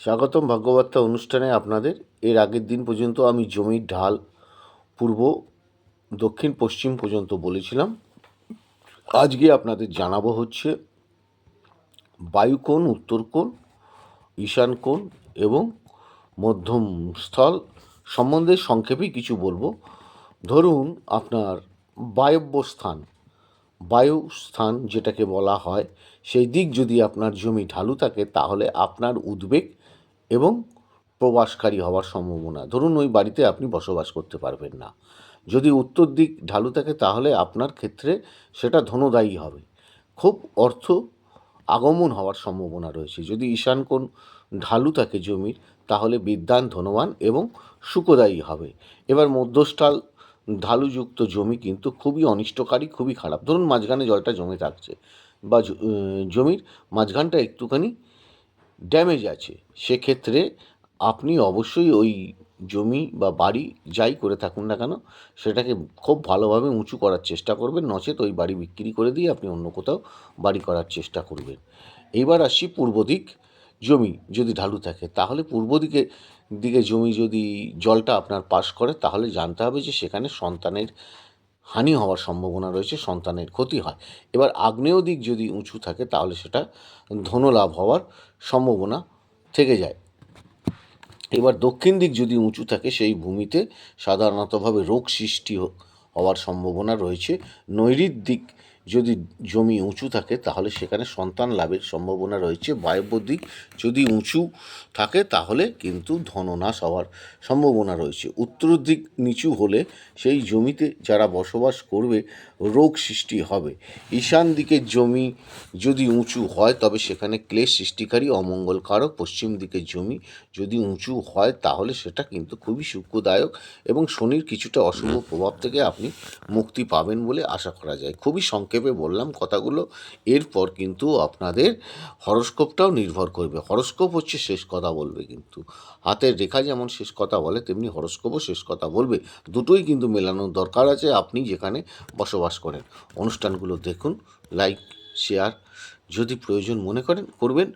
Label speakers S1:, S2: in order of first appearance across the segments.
S1: স্বাগতম ভাগ্যবার্তা অনুষ্ঠানে আপনাদের। এর আগের দিন পর্যন্ত আমি জমির ঢাল পূর্ব, দক্ষিণ, পশ্চিম পর্যন্ত বলেছিলাম। আজকে আপনাদের জানাব হচ্ছে বায়ুকোণ উত্তর কোণ, ঈশান কোণ এবং মধ্যম স্থল সম্বন্ধে সংক্ষেপেই কিছু বলব। ধরুন আপনার বায়ব্য স্থান বায়ু স্থান যেটাকে বলা হয়, সেই দিক যদি আপনার জমি ঢালু থাকে, তাহলে আপনার উদ্বেগ এবং প্রবাসকারী হওয়ার সম্ভাবনা। ধরুন ওই বাড়িতে আপনি বসবাস করতে পারবেন না। যদি উত্তর দিক ঢালু থাকে তাহলে আপনার ক্ষেত্রে সেটা ধনদায়ী হবে। খুব অর্থ আগমন হওয়ার সম্ভাবনা রয়েছে। যদি ঈশান কোণ ঢালু থাকে জমির, তাহলে বিদ্যান ধনবান এবং সুখদায়ী হবে। এবার মধ্যস্থল ঢালুযুক্ত জমি কিন্তু খুবই অনিষ্টকারী, খুবই খারাপ। ধরুন মাঝখানে জলটা জমে থাকছে বা জমির মাঝখানটা একটুখানি ড্যামেজ আছে, সেক্ষেত্রে আপনি অবশ্যই ওই জমি বা বাড়ি যাই করে থাকুন না কেন, সেটাকে খুব ভালোভাবে উঁচু করার চেষ্টা করবেন, নচেত ওই বাড়ি বিক্রি করে দিয়ে আপনি অন্য কোথাও বাড়ি করার চেষ্টা করবেন। এইবার আসি পূর্ব দিক, জমি যদি ঢালু থাকে, তাহলে পূর্ব দিকে দিকে জমি যদি জলটা আপনার পাশ করে, তাহলে জানতে হবে যে সেখানে সন্তানের হানি হওয়ার সম্ভাবনা রয়েছে, সন্তানের ক্ষতি হয়। এবার আগ্নেয় দিক যদি উঁচু থাকে, তাহলে সেটা ধনলাভ হওয়ার সম্ভাবনা থেকে যায়। এবার দক্ষিণ দিক যদি উঁচু থাকে, সেই ভূমিতে সাধারণতভাবে রোগ সৃষ্টি হওয়ার সম্ভাবনা রয়েছে। নৈরিত দিক যদি জমি উঁচু থাকে, তাহলে সেখানে সন্তান লাভের সম্ভাবনা রয়েছে। বায়ব্য দিক যদি উঁচু থাকে, তাহলে কিন্তু ধননাশ হওয়ার সম্ভাবনা রয়েছে। উত্তর দিক নিচু হলে সেই জমিতে যারা বসবাস করবে, রোগ সৃষ্টি হবে। ঈশান দিকের জমি যদি উঁচু হয়, তবে সেখানে ক্লেশ সৃষ্টিকারী, অমঙ্গলকারক। পশ্চিম দিকের জমি যদি উঁচু হয়, তাহলে সেটা কিন্তু খুবই সুখদায়ক এবং শনির কিছুটা অশুভ প্রভাব থেকে আপনি মুক্তি পাবেন বলে আশা করা যায়। খুবই সংক্ষেপে বললাম কথাগুলো, এরপর কিন্তু আপনাদের হরস্কোপটাও নির্ভর করবে। হরস্কোপ হচ্ছে শেষ কথা বলবে কিন্তু। হাতের রেখা যেমন শেষ কথা বলে, তেমনি হরস্কোপও শেষ কথা বলবে। দুটোই কিন্তু মেলানোর দরকার আছে আপনি যেখানে বসবাস করেন। অনুষ্ঠানগুলো দেখুন, লাইক, শেয়ার, যদি প্রয়োজন মনে করেন, করবেন,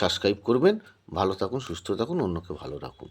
S1: সাবস্ক্রাইব করবেন। ভালো থাকুন, সুস্থ থাকুন, অন্যকে ভালো রাখুন।